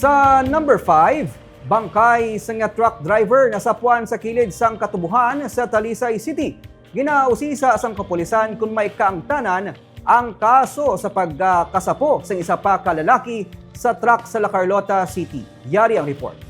Sa number 5, bangkay sa nga truck driver na sapuan sa kilid sang katubuhan sa Talisay City. Ginausisa sang kapulisan kung may kaangtanan ang kaso sa pagkasapo sa isa pa kalalaki sa truck sa La Carlota City. Yari ang report.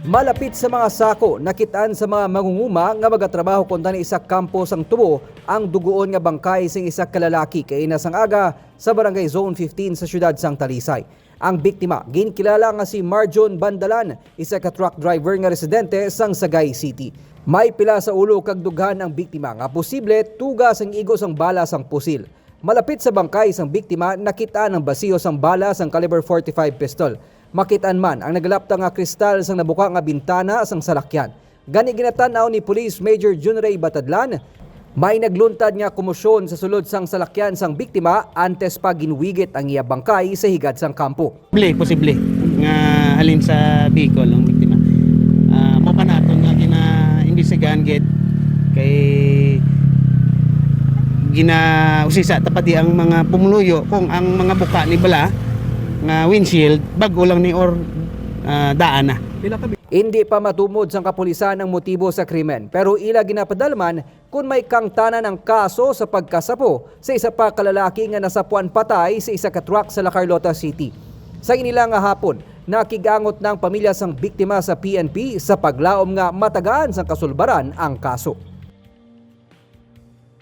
Malapit sa mga sako, nakitaan sa mga mangunguma nga magatrabaho kontra ni isa kampo sang tubo ang dugoon nga bangkay sing isa kalalaki kay nasang aga sa barangay Zone 15 sa syudad sang Talisay. Ang biktima ginkilala nga si Marjon Bandalan, isa ka truck driver nga residente sang Sagay City. May pila sa ulo kag dughan ang biktima nga posible tuga sang igo sang bala sang pusil. Malapit sa bangkay sang biktima nakita ang basiyo sang bala sang caliber 45 pistol. Makitaan man ang nagalapta nga kristal sang nabuka nga bintana sang salakyan. Gani ginatanaw ni Police Major Junray Batadlan, may nagluntad nga komosyon sa sulod sang salakyan sang biktima antes pa ginwigit ang iya bangkay sa higad sang kampo. Posible, posible nga halin sa Bicol ang biktima. Ah, mo pa nato nga gina imbestigahan gid kay gina usisa tapadi ang mga pumuluyo kung ang mga buka ni bala nga windshield bago lang ni or ah, daan na. Hindi pa matumod sang kapulisan ang motibo sa krimen pero ila ginapadalman kung may kangtanan ng kaso sa pagkasapo sa isa pa kalalaki nga nasapuan patay sa isa ka truck sa La Carlota City. Sa inila nga hapon, nakigangot ng pamilya sang biktima sa PNP sa paglaom nga matagaan sang kasulbaran ang kaso.